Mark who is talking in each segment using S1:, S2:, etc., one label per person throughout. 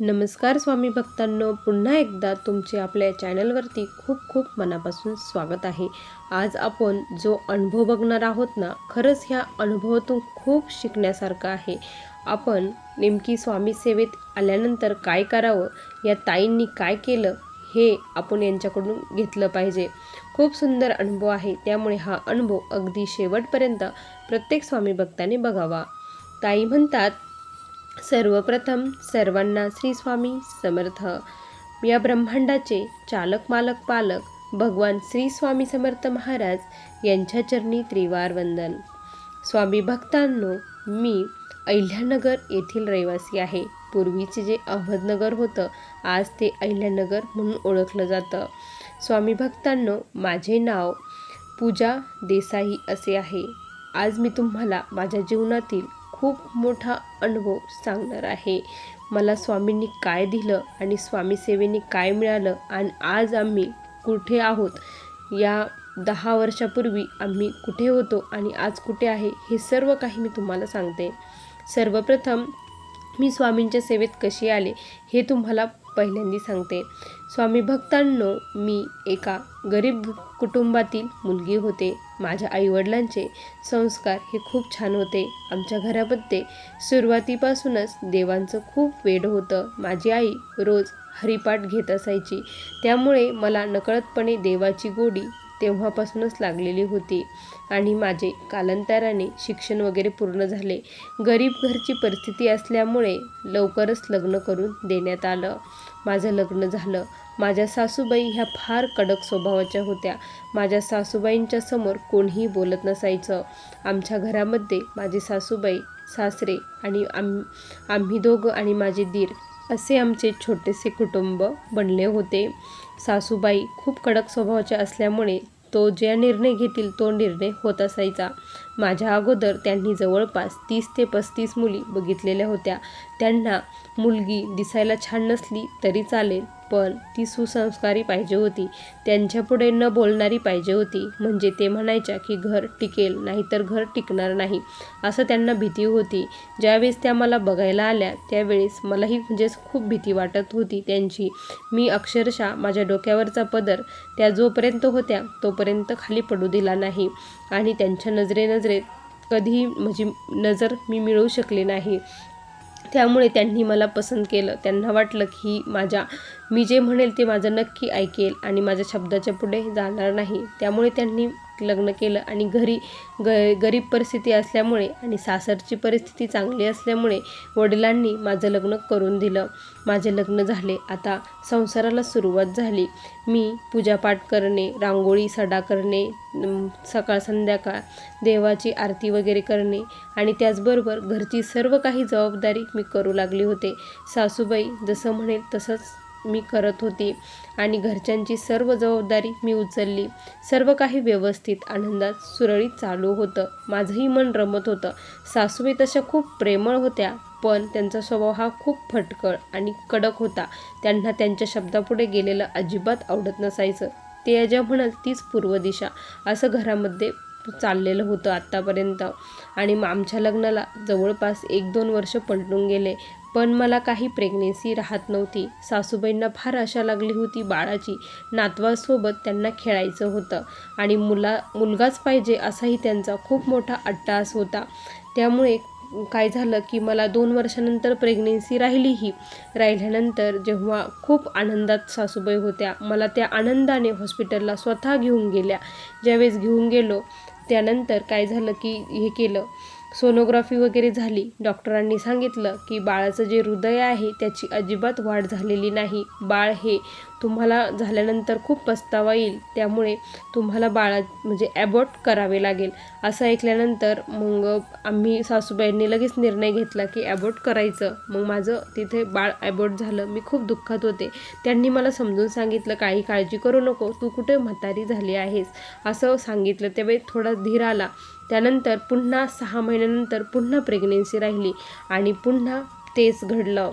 S1: नमस्कार स्वामी भक्तांनो पुन्हा एकदा तुमचे आपल्या चॅनलवरती खूप खूप मनापासून स्वागत आहे. आज आपण जो अनुभव बघणार आहोत ना खरंच ह्या अनुभवातून खूप शिकण्यासारखं आहे. आपण नेमकी स्वामी सेवेत आल्यानंतर काय करावं या ताईंनी काय केलं हे आपण यांच्याकडून घेतलं पाहिजे. खूप सुंदर अनुभव आहे त्यामुळे हा अनुभव अगदी शेवटपर्यंत प्रत्येक स्वामी भक्ताने बघावा. ताई म्हणतात सर्वप्रथम सर्वांना श्री स्वामी समर्थ. या ब्रह्मांडाचे चालक मालक पालक भगवान श्री स्वामी समर्थ महाराज यांच्या चरणी त्रिवार वंदन. स्वामी भक्तांनो मी अहिल्यानगर येथील रहिवासी आहे. पूर्वीचे जे अहमदनगर होतं आज ते अहिल्यानगर म्हणून ओळखलं जातं. स्वामी भक्तांनो माझे नाव पूजा देसाई असे आहे. आज मी तुम्हाला माझ्या जीवनातील खूप मोठा अनुभव सांगणार आहे. मला स्वामींनी काय दिलं आणि स्वामी सेवेने काय मिळालं आणि आज आम्ही कुठे आहोत? या दहा वर्षापूर्वी आम्ही कुठे होतो आणि आज कुठे आहे हे सर्व काही मी तुम्हाला सांगते. सर्वप्रथम मी स्वामींच्या सेवेत कशी आले हे तुम्हाला पहिल्यांदी सांगते. स्वामी भक्तांनो मी एका गरीब कुटुंबातील मुलगी होते. माझ्या आईवडिलांचे संस्कार हे खूप छान होते. आमच्या घरामध्ये सुरुवातीपासूनच देवांचं खूप वेड होतं. माझी आई रोज हरिपाठ घेत असायची. त्यामुळे मला नकळतपणे देवाची गोडी तेव्हापासूनच लागलेली होती आणि माझे कालांतराने शिक्षण वगैरे पूर्ण झाले. गरीब घरची परिस्थिती असल्यामुळे लवकरच लग्न करून देण्यात आलं. माझं लग्न झालं. माझ्या सासूबाई ह्या फार कडक स्वभावाच्या होत्या. माझ्या सासूबाईंच्या समोर कोणीही बोलत नसायचं. आमच्या घरामध्ये माझी सासूबाई सासरे आणि आम आम्ही दोघं आणि माझे दीर असे आमचे छोटेसे कुटुंब बनले होते. सासूबाई खूप कडक स्वभावाच्या असल्यामुळे तो ज्या निर्णय घेतील तो निर्णय होत असायचा. माझ्या अगोदर त्यांनी जवळपास तीस ते पस्तीस मुली बघितलेल्या होत्या. त्यांना मुलगी दिसायला छान नसली तरी चालेल. पण ती सुसंस्कारी पाहिजे होती. त्यांच्यापुढे न बोलणारी पाहिजे होती. म्हणजे ते म्हणायच्या की घर टिकेल नाहीतर घर टिकणार नाही असं त्यांना भीती होती. ज्यावेळेस त्या मला बघायला आल्या त्यावेळेस मलाही म्हणजेच खूप भीती वाटत होती त्यांची. मी अक्षरशः माझ्या डोक्यावरचा पदर त्या जोपर्यंत होत्या तोपर्यंत खाली पडू दिला नाही. आणि त्यांच्या नजरे नजरेत कधीही माझी नजर मी मिळवू शकले नाही. त्यामुळे त्यांनी मला पसंत केलं. त्यांना वाटलं की माझ्या मी जे म्हणेल ते माझं नक्की ऐकेल आणि माझ्या शब्दाच्या पुढे जाणार नाही. त्यामुळे त्यांनी लग्न केलं आणि घरी ग गरीब परिस्थिती असल्यामुळे आणि सासरची परिस्थिती चांगली असल्यामुळे वडिलांनी माझं लग्न करून दिलं. माझे लग्न झाले. आता संसाराला सुरुवात झाली. मी पूजापाठ करणे रांगोळी सडा करणे सकाळ संध्याकाळ देवाची आरती वगैरे करणे आणि त्याचबरोबर घरची सर्व काही जबाबदारी मी करू लागली होते. सासूबाई जसं म्हणेल तसंच मी करत होती. आणि घरच्यांची सर्व जबाबदारी मी उचलली. सर्व काही व्यवस्थित आनंदात सुरळीत चालू होतं. माझंही मन रमत होतं. सासूबाई तशा खूप प्रेमळ होत्या पण त्यांचा स्वभाव हा खूप फटकळ आणि कडक होता. त्यांना त्यांच्या शब्दापुढे गेलेलं अजिबात आवडत नसायचं. ते ज्या म्हणाल तीच पूर्व दिशा. असं घरामध्ये चाललेलं होतं आत्तापर्यंत. आणि मग आमच्या लग्नाला जवळपास एक दोन वर्ष पलटून गेले. पण मला काही प्रेग्नेन्सी राहत नव्हती. सासूबाईंना फार आशा लागली होती बाळाची. नातवासोबत त्यांना खेळायचं होतं. आणि मुला मुलगाच पाहिजे असाही त्यांचा खूप मोठा अट्टास होता. त्यामुळे काय झालं की मला दोन वर्षानंतर प्रेग्नेन्सी राहिलीही. राहिल्यानंतर जेव्हा खूप आनंदात सासूबाई होत्या मला त्या आनंदाने हॉस्पिटलला स्वतः घेऊन गेल्या. ज्यावेळेस घेऊन गेलो त्यानंतर काय झालं की हे केलं. सोनोग्राफी वगैरे झाली. डॉक्टरांनी सांगितलं की बाळाचं जे हृदय आहे त्याची अजिबात वाढ झालेली नाही. बाळ हे तुम्हाला झाल्यानंतर खूप पस्तावा येईल. त्यामुळे तुम्हाला बाळा म्हणजे ॲबॉट करावे लागेल. असं ऐकल्यानंतर मग आम्ही सासूबाईंनी लगेच निर्णय घेतला की ॲबॉट करायचं. मग माझं तिथे बाळ ॲबॉट झालं. मी खूप दुःखात होते. त्यांनी मला समजून सांगितलं काही काळजी करू नको. तू कुठे म्हातारी झाली आहेस? असं सांगितलं. त्यावेळी थोडा धीर आला. त्यानंतर पुन्हा सहा महिन्यानंतर पुन्हा प्रेग्नेन्सी राहिली आणि पुन्हा तेच घडलं.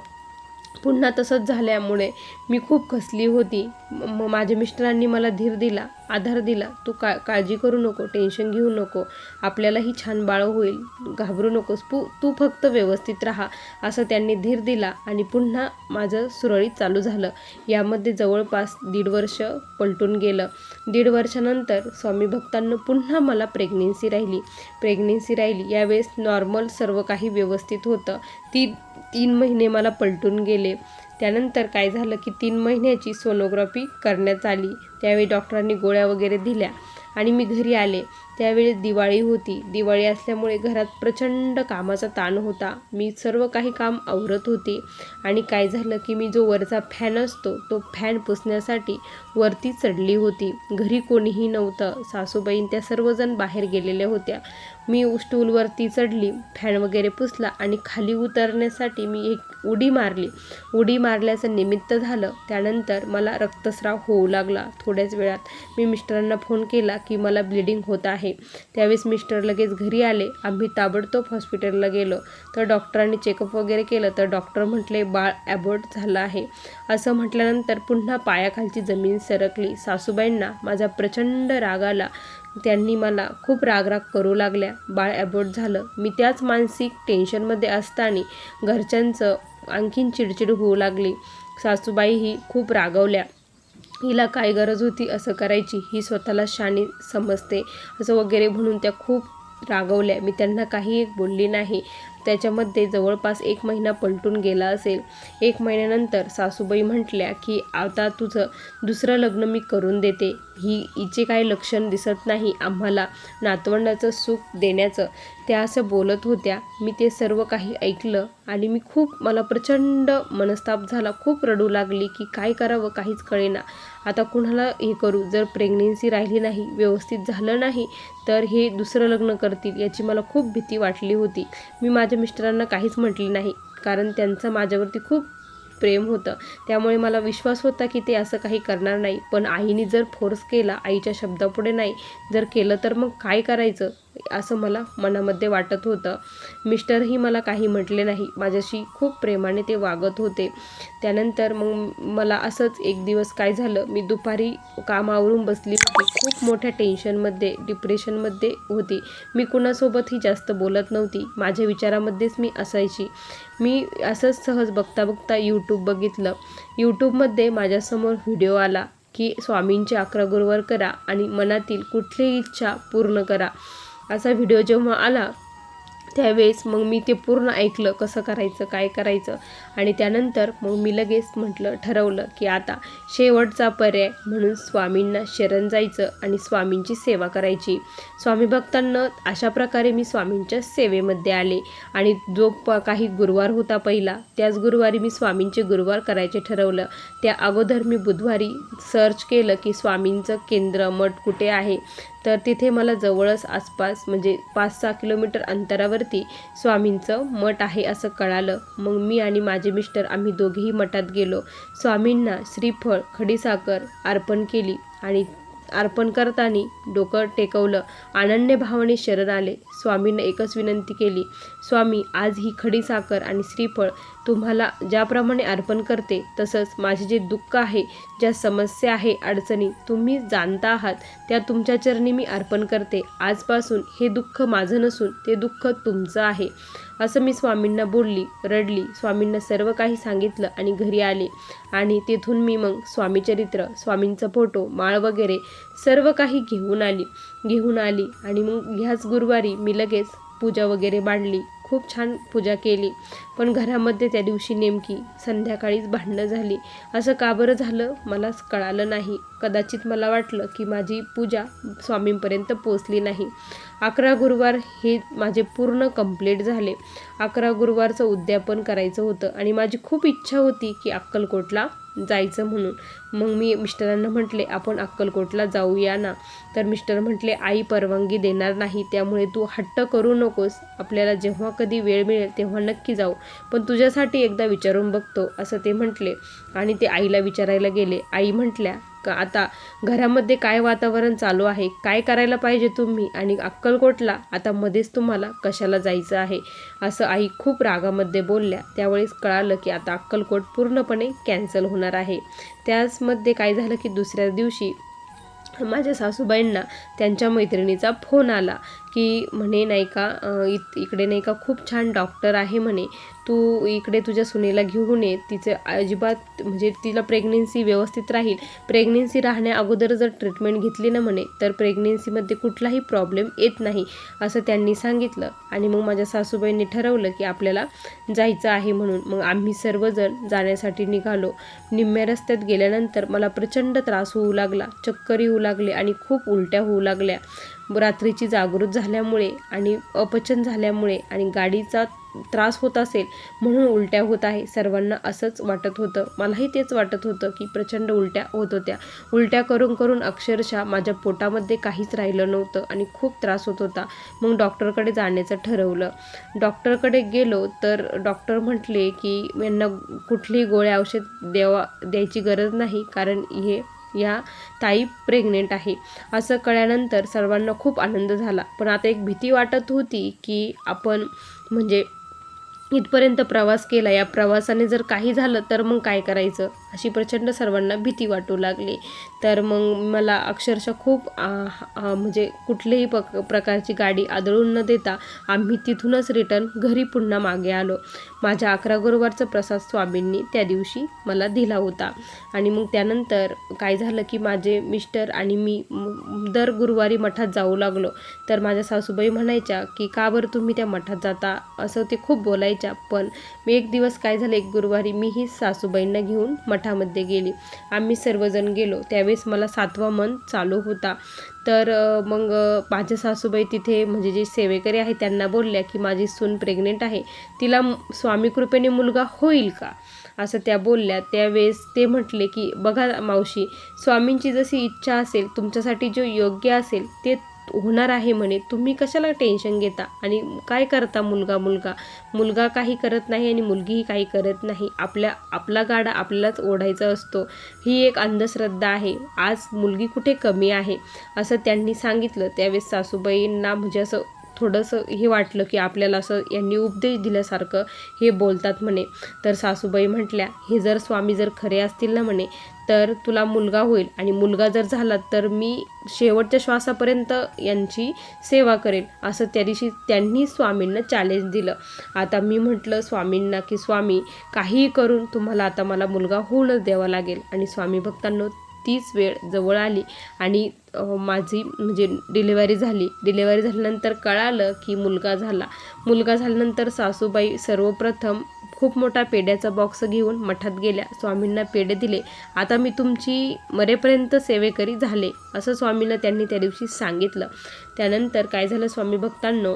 S1: पुन्हा तसंच झाल्यामुळे मी खूप खसली होती. मग माझ्या मिस्टरांनी मला धीर दिला आधार दिला. तू का काळजी करू नको टेन्शन घेऊ नको. आपल्यालाही छान बाळ होईल. घाबरू नकोस. पू तू फक्त व्यवस्थित राहा असं त्यांनी धीर दिला आणि पुन्हा माझं सुरळीत चालू झालं. यामध्ये जवळपास दीड वर्ष पलटून गेलं. दीड वर्षानंतर स्वामी भक्तांना पुन्हा मला प्रेग्नेन्सी राहिली. प्रेग्नेन्सी राहिली. यावेळेस नॉर्मल सर्व काही व्यवस्थित होतं. ती तीन महिने मला पलटून गेले. त्यानंतर काय झालं की तीन महिन्याची सोनोग्राफी करण्यात आली. त्यावेळी डॉक्टरांनी गोळ्या वगैरे दिल्या आणि मी घरी आले. त्यावेळी दिवाळी होती. दिवाळी असल्यामुळे घरात प्रचंड कामाचा ताण होता. मी सर्व काही काम आवरत होते आणि काय झालं की मी जो वरचा फॅन असतो तो फॅन पुसण्यासाठी वरती चढली होती. घरी कोणीही नव्हतं. सासूबाईं त्या सर्वजण बाहेर गेलेल्या होत्या. मी स्टूलवरती चढली फॅन वगैरे पुसला आणि खाली उतरण्यासाठी मी एक उडी मारली. उडी मारल्याचं निमित्त झालं. त्यानंतर मला रक्तस्राव होऊ लागला. थोड्याच वेळात मी मिस्टरांना फोन केला की मला ब्लिडिंग होत आहे. त्यावेळेस मिस्टर लगेच घरी आले. आम्ही ताबडतोब हॉस्पिटलला गेलो. तर डॉक्टरांनी चेकअप वगैरे केलं. तर डॉक्टर म्हटले बाळ ॲबॉर्ट झालं आहे. असं म्हटल्यानंतर पुन्हा पायाखालची जमीन सरकली. सासूबाईंना माझा प्रचंड राग आला. त्यांनी मला खूप रागराग करू लागल्या. बाळ ॲबॉर्ट झालं. मी त्याच मानसिक टेन्शनमध्ये असताना घरच्यांचं आणखीन चिडचिड होऊ लागली. सासूबाई ही खूप रागवल्या. हिला काय गरज होती असं करायची ही स्वतःला शाणी समजते असं वगैरे म्हणून त्या खूप रागवल्या. मी त्यांना काही एक बोलली नाही. त्याच्यामध्ये जवळपास एक महिना पलटून गेला असेल. एक महिन्यानंतर सासूबाई म्हटल्या की आता तुझं दुसरं लग्न मी करून देते. ही हिचे काही लक्षण दिसत नाही आम्हाला नातवंडाचं सुख देण्याचं. त्या असं बोलत होत्या. मी ते सर्व काही ऐकलं आणि मी खूप मला प्रचंड मनस्ताप झाला. खूप रडू लागली की काय करावं? काहीच कळेना. आता कुणाला हे करू? जर प्रेग्नेन्सी राहिली नाही व्यवस्थित झालं नाही तर हे दुसरं लग्न करतील याची मला खूप भीती वाटली होती. मी माझ्या मिस्टरांना काहीच म्हटले नाही कारण त्यांचं माझ्यावरती खूप प्रेम होतं. त्यामुळे मला विश्वास होता की ते असं काही करणार नाही. पण आईने जर फोर्स केला आईच्या शब्दापुढे नाही जर केलं तर मग काय करायचं? असं मला मनामध्ये वाटत होतं. मिस्टरही मला काही म्हटले नाही. माझ्याशी खूप प्रेमाने ते वागत होते. त्यानंतर मग मला असंच एक दिवस काय झालं मी दुपारी कामावरून बसली होती. खूप मोठ्या टेन्शनमध्ये डिप्रेशनमध्ये होती. मी कुणासोबतही जास्त बोलत नव्हती. माझ्या विचारामध्येच मी असायची. मी असंच सहज बघता बघता यूट्यूब बघितलं. यूट्यूबमध्ये माझ्यासमोर व्हिडिओ आला की स्वामींचे अकरा गुरुवार करा आणि मनातील कुठलीही इच्छा पूर्ण करा. असा व्हिडिओ जेव्हा आला त्यावेळेस मग मी ते पूर्ण ऐकलं कसं करायचं काय करायचं. आणि त्यानंतर मग मी लगेच म्हटलं ठरवलं की आता शेवटचा पर्याय म्हणून स्वामींना शरण जायचं आणि स्वामींची सेवा करायची. स्वामी भक्तांना अशा प्रकारे मी स्वामींच्या सेवेमध्ये आले. आणि जो प काही गुरुवार होता पहिला त्याच गुरुवारी मी स्वामींचे गुरुवार करायचे ठरवलं. त्या अगोदर मी बुधवारी सर्च केलं की स्वामींचं केंद्र मठ कुठे आहे? तर तिथे मला जवळच आसपास म्हणजे पाच सहा किलोमीटर अंतरावरती स्वामींचं मठ आहे असं कळालं. मग मी आणि माझे मिस्टर आम्ही दोघेही मठात गेलो. स्वामींना श्रीफळ खडीसाखर अर्पण केली आणि अर्पण करताना डोकं टेकवलं. अनन्य भावाने शरण आले. स्वामींना एकच विनंती केली स्वामी आज ही खडी साखर आणि श्रीफळ तुम्हाला ज्याप्रमाणे अर्पण करते तसंच माझे जे दुःख आहे ज्या समस्या आहे अडचणी तुम्ही जाणता आहात त्या तुमच्या चरणी मी अर्पण करते. आजपासून हे दुःख माझं नसून ते दुःख तुमचं आहे. असं मी स्वामींना बोलली रडली. स्वामींना सर्व काही सांगितलं आणि घरी आले. आणि तेथून मी मग स्वामीचरित्र स्वामींचा फोटो माळ वगैरे सर्व काही घेऊन आली. घेऊन आली आणि मग ह्याच गुरुवारी मी लगेच पूजा वगैरे मांडली. खूप छान पूजा केली. पण घरामध्ये त्या दिवशी नेमकी संध्याकाळीच भांडणं झाली. असं का बरं झालं मलाच कळालं नाही. कदाचित मला वाटलं की माझी पूजा स्वामींपर्यंत पोचली नाही. अकरा गुरुवार हे माझे पूर्ण कंप्लीट झाले. अकरा गुरुवारचं उद्यापन करायचं होतं आणि माझी खूप इच्छा होती की अक्कलकोटला जायचं म्हणून. मग मी मिस्टरांना म्हटले आपण अक्कलकोटला जाऊया ना. तर मिस्टर म्हटले आई परवानगी देणार नाही त्यामुळे तू हट्ट करू नकोस. आपल्याला जेव्हा कधी वेळ मिळेल तेव्हा नक्की जाऊ. पण तुझ्यासाठी एकदा विचारून बघतो असं ते म्हटले. आणि ते आईला विचारायला गेले. आई म्हटल्या का आता घरामध्ये काय वातावरण चालू आहे? काय करायला पाहिजे तुम्ही? आणि अक्कलकोटला आता मध्येच तुम्हाला कशाला जायचं आहे? असं आई खूप रागामध्ये बोलल्या. त्यावेळेस कळालं की आता अक्कलकोट पूर्णपणे कॅन्सल होणार आहे. त्याचमध्ये काय झालं की दुसऱ्या दिवशी माझ्या सासूबाईंना त्यांच्या मैत्रिणीचा फोन आला. की म्हणे नाही का इत इकडे नाही का खूप छान डॉक्टर आहे म्हणे. तू इकडे तुझ्या सुनेला घेऊन ये. तिचं अजिबात म्हणजे तिला प्रेग्नेन्सी व्यवस्थित राहील. प्रेग्नेन्सी राहण्या अगोदर जर ट्रीटमेंट घेतली ना म्हणे तर प्रेग्नेन्सीमध्ये कुठलाही प्रॉब्लेम येत नाही असं त्यांनी सांगितलं. आणि मग माझ्या सासूबाईंनी ठरवलं की आपल्याला जायचं आहे म्हणून. मग आम्ही सर्वजण जाण्यासाठी निघालो. निम्म्या रस्त्यात गेल्यानंतर मला प्रचंड त्रास होऊ लागला. चक्कर येऊ लागले आणि खूप उलट्या होऊ लागल्या. रात्रीची जागृत झाल्यामुळे आणि अपचन झाल्यामुळे आणि गाडीचा त्रास होत असेल म्हणून उलट्या होत आहे. सर्वांना असंच वाटत होतं. मलाही तेच वाटत होतं की प्रचंड उलट्या होत होत्या. उलट्या करून करून अक्षरशः माझ्या पोटामध्ये काहीच राहिलं नव्हतं आणि खूप त्रास होत होता. मग डॉक्टरकडे जाण्याचं ठरवलं. डॉक्टरकडे गेलो तर डॉक्टर म्हटले की यांना कुठलीही गोळ्या औषध द्यावा द्यायची गरज नाही. कारण हे या ताई प्रेग्नेंट आहे. असं कळल्यानंतर सर्वांना खूप आनंद झाला. पण आता एक भीती वाटत होती की आपण म्हणजे इथपर्यंत प्रवास केला. या प्रवासाने जर काही झालं तर मग काय करायचं? अशी प्रचंड सर्वांना भीती वाटू लागली. तर मग मला अक्षरशः खूप म्हणजे कुठलीही प प्रकारची गाडी आदळून न देता आम्ही तिथूनच रिटर्न घरी पुन्हा मागे आलो. माझ्या अकरा गुरुवारचा प्रसाद स्वामींनी त्या दिवशी मला दिला होता. आणि मग त्यानंतर काय झालं की माझे मिस्टर आणि मी दर गुरुवारी मठात जाऊ लागलो. तर माझ्या सासूबाई म्हणायच्या की का बरं तुम्ही त्या मठात जाता? असं ते खूप बोलायच्या. पण मी एक दिवस काय झालं एक गुरुवारी मीही सासूबाईंना घेऊन मठामध्ये गेली. आम्ही सर्वजण गेलो. त्यावेळेस मला सातवा मन चालू होता. तर मग माझ्या सासूबाई तिथे म्हणजे जे सेवेकरी आहे त्यांना बोलल्या की माझी सून प्रेग्नेंट आहे. तिला स्वामी कृपेने मुलगा होईल का? असं त्या बोलल्या. त्यावेळेस ते म्हटले की बघा मावशी स्वामींची जशी इच्छा असेल तुमच्यासाठी जो योग्य असेल ते होणार आहे म्हणे. तुम्ही कशाला टेन्शन घेता? आणि काय करता मुलगा मुलगा? मुलगा काही करत नाही आणि मुलगीही काही करत नाही. आपल्या आपला गाडा आपल्यालाच ओढायचा असतो. ही एक अंधश्रद्धा आहे. आज मुलगी कुठे कमी आहे? असं त्यांनी सांगितलं. त्यावेळेस सासूबाईंना म्हणजे असं थोडंसं हे वाटलं की आपल्याला असं यांनी उपदेश दिल्यासारखं हे बोलतात म्हणे. तर सासूबाई म्हटल्या हे जर स्वामी जर खरे असतील ना म्हणे तर तुला मुलगा होईल. आणि मुलगा जर झाला तर मी शेवटच्या श्वासापर्यंत यांची सेवा करेल असं त्या दिवशी त्यांनी स्वामींना चॅलेंज दिलं. आता मी म्हटलं स्वामींना की स्वामी काहीही करून तुम्हाला आता मला मुलगा होऊनच द्यावा लागेल. आणि स्वामी भक्तांनो तीच वेळ जवळ आली. आणि माझी म्हणजे डिलेवरी झाली. डिलेवरी झाल्यानंतर कळालं की मुलगा झाला. मुलगा झाल्यानंतर सासूबाई सर्वप्रथम खूप मोठा पेड्याचा बॉक्स घेऊन मठात गेल्या. स्वामींना पेढे दिले. आता मी तुमची मरेपर्यंत सेवेकरी झाले असं स्वामींना त्यांनी त्या दिवशी सांगितलं. त्यानंतर काय झालं स्वामी भक्तांनो?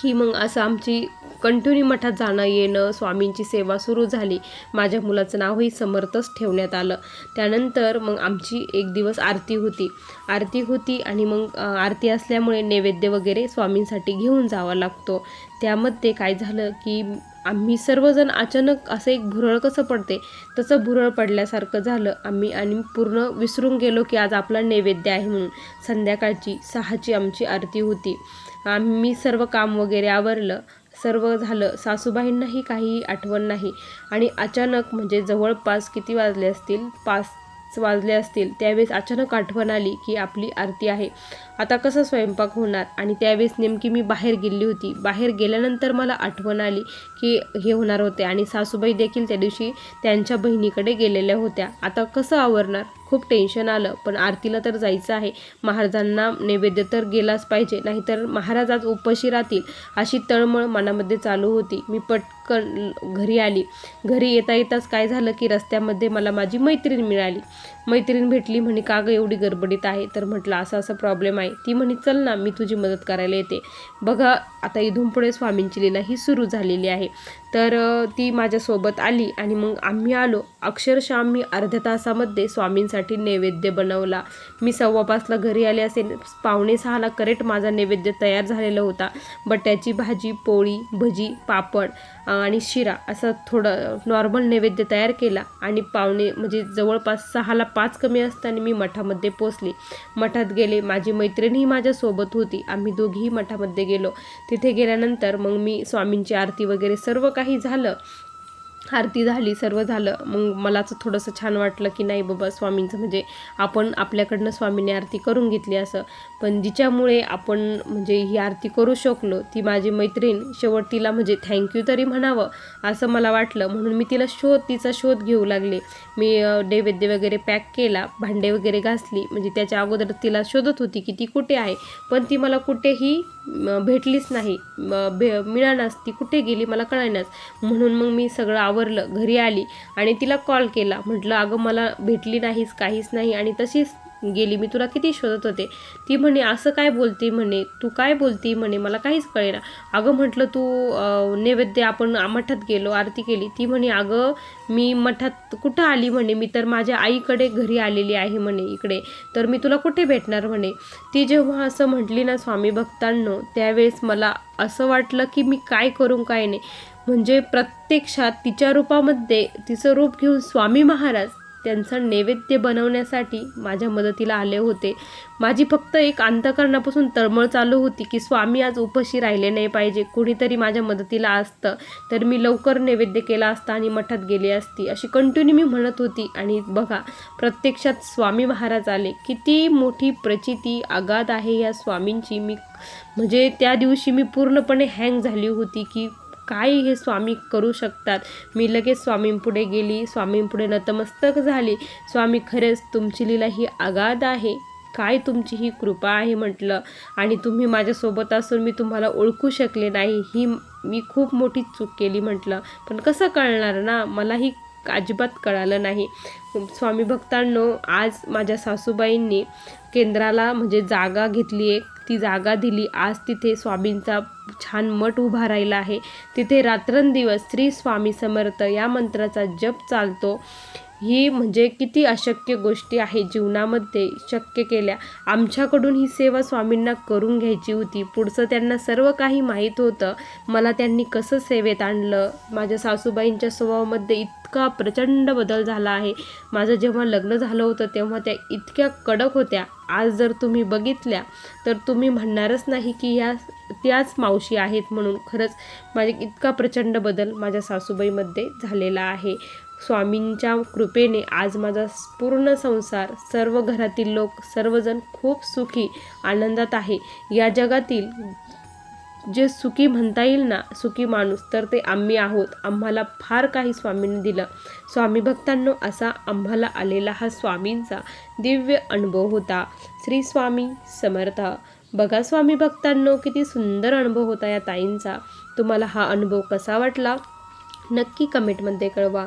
S1: की मग असं आमची कंटिन्यू मठात जाणं येणं स्वामींची सेवा सुरू झाली. माझ्या मुलाचं नावही समर्थच ठेवण्यात आलं. त्यानंतर मग आमची एक दिवस आरती होती. आरती होती आणि मग आरती असल्यामुळे नैवेद्य वगैरे स्वामींसाठी घेऊन जावा लागतो. त्यामध्ये काय झालं की आम्ही सर्वजण अचानक असं एक भुरळ कसं पडते तसं भुरळ पडल्यासारखं झालं. आम्ही आणि पूर्ण विसरून गेलो की आज आपला नैवेद्य आहे म्हणून. संध्याकाळची सहाची आमची आरती होती. आम्ही सर्व काम वगैरे आवरलं सर्व झालं. सासूबाईंनाही काही आठवण नाही. आणि अचानक म्हणजे जवळपास किती वाजले असतील? पाच वाजले असतील. त्यावेळेस अचानक आठवण आली की आपली आरती आहे. आता कसं स्वयंपाक होणार? आणि त्यावेळेस नेमकी मी बाहेर गेली होती. बाहेर गेल्यानंतर मला आठवण आली की हे होणार होते आणि सासूबाई देखील त्या दिवशी त्यांच्या बहिणीकडे गेलेल्या होत्या. आता कसं आवरणार? खूप टेन्शन आलं पण आरतीला तर जायचं आहे. महाराजांना नैवेद्य तर गेलाच पाहिजे नाहीतर महाराज आज उपाशी राहतील अशी तळमळ मनामध्ये चालू होती. मी पटकन घरी आली. घरी येता येताच काय झालं की रस्त्यामध्ये मला माझी मैत्रीण मिळाली. मैत्रीण भेटली म्हणे का गं एवढी गडबडीत आहे? तर म्हटलं असं असं प्रॉब्लेम आहे ती म्हणे चल ना मी तुझी मदत करायला येते. बघा आता इथून पुढे स्वामींची लीला ही सुरू झालेली आहे. तर ती माझ्यासोबत आली आणि मग आम्ही आलो. अक्षरशः आम्ही अर्ध्या तासामध्ये स्वामींसाठी नैवेद्य बनवला. मी सव्वा पाचला घरी आले असेल. पावणे सहाला करेक्ट माझा नैवेद्य तयार झालेला होता. बट्याची भाजी पोळी भजी पापड आणि शिरा असं थोडं नॉर्मल नैवेद्य तयार केला आणि पावणे म्हणजे जवळपास सहाला पाच कमी असताना मी मठामध्ये पोचले. मठात गेले. माझी मैत्रिणीही माझ्यासोबत होती. आम्ही दोघीही मठामध्ये गेलो. तिथे गेल्यानंतर मग मी स्वामींची आरती वगैरे सर्व काही काही झालं. आरती झाली सर्व झालं. मग मलाच थोडंसं छान वाटलं की नाही बाबा स्वामींचं म्हणजे आपण आपल्याकडनं स्वामींनी आरती करून घेतली असं. पण जिच्यामुळे आपण म्हणजे ही आरती करू शकलो ती माझी मैत्रीण शेवट तिला म्हणजे थँक्यू तरी म्हणावं असं मला वाटलं. म्हणून मी तिला शोध तिचा शोध घेऊ लागले. मी नैवेद्य वगैरे पॅक केला भांडे वगैरे घासली. म्हणजे त्याच्या अगोदर तिला शोधत होती की ती कुठे आहे. पण ती मला कुठेही भेटलीच नाही. भे मिळानास. ती कुठे गेली मला कळण्यास म्हणून मग मी सगळं आवरलं घरी आली आणि तिला कॉल केला. म्हटलं अगं मला भेटली नाहीस काहीच नाही. आणि तशीच गेली. मी तुला किती शोधत होते? ती म्हणे असं काय बोलते म्हणे? तू काय बोलती म्हणे? मला काहीच कळेना. अगं म्हटलं तू नैवेद्य आपण मठात गेलो आरती केली. ती म्हणे अगं मी मठात कुठं आली म्हणे? मी तर माझ्या आईकडे घरी आलेली आहे म्हणे इकडे. तर मी तुला कुठे भेटणार म्हणे? ती जेव्हा असं म्हटली ना स्वामी भक्तांनो त्यावेळेस मला असं वाटलं की मी काय करू काय नाही. म्हणजे प्रत्यक्षात तिच्या रूपामध्ये तिचं रूप घेऊन स्वामी महाराज त्यांचं नैवेद्य बनवण्यासाठी माझ्या मदतीला आले होते. माझी फक्त एक अंतकरणापासून तळमळ चालू होती की स्वामी आज उपशी राहिले नाही पाहिजे. कुणीतरी माझ्या मदतीला असतं. तर मी लवकर नैवेद्य केला असता आणि मठात गेली असती. अशी कंटिन्यू मी म्हणत होती. आणि बघा प्रत्यक्षात स्वामी महाराज आले. किती मोठी प्रचिती आगात आहे या स्वामींची. मी म्हणजे त्या दिवशी मी पूर्णपणे हँग झाली होती की काय हे स्वामी करू शकतात. मी लगेच स्वामींपुढे गेली. स्वामींपुढे नतमस्तक झाली. स्वामी खरेच तुमची लीला ही आगाध आहे. काय तुमची ही कृपा आहे म्हटलं. आणि तुम्ही माझ्यासोबत असून मी तुम्हाला ओळखू शकले नाही. ही मी खूप मोठी चूक केली म्हटलं. पण कसं कळणार ना? मलाही अजिबात कळालं नाही. स्वामी भक्तांनो आज माझ्या सासूबाईंनी केंद्राला म्हणजे जागा घेतली एक. ती जागा दिली. आज तिथे स्वामींचा छान मठ उभा राहिला आहे. तिथे रात्रंदिवस श्री स्वामी समर्थ या मंत्राचा जप चालतो. ही म्हणजे किती अशक्य गोष्टी आहे जीवनामध्ये शक्य केल्या. आमच्याकडून ही सेवा स्वामींना करून घ्यायची होती. पुढचं त्यांना सर्व काही माहीत होतं. मला त्यांनी कसं सेवेत आणलं? माझ्या सासूबाईंच्या स्वभावामध्ये इतका प्रचंड बदल झाला आहे. माझं जेव्हा लग्न झालं होतं तेव्हा त्या इतक्या कडक होत्या. आज जर तुम्ही बघितल्या तर तुम्ही म्हणणारच नाही की या त्याच मावशी आहेत म्हणून. खरंच माझे इतका प्रचंड बदल माझ्या सासूबाईमध्ये झालेला आहे. स्वामींच्या कृपेने आज माझा पूर्ण संसार सर्व घरातील लोक सर्वजण खूप सुखी आनंदात आहे. या जगातील जे सुखी म्हणता येईल ना सुखी माणूस तर ते आम्ही आहोत. आम्हाला फार काही स्वामींनी दिलं. स्वामी भक्तांनो असा आम्हाला आलेला हा स्वामींचा दिव्य अनुभव होता. श्री स्वामी समर्थ. बघा स्वामी भक्तांनो किती सुंदर अनुभव होता या ताईंचा. तुम्हाला हा अनुभव कसा वाटला? नक्की कमेंटमध्ये कळवा.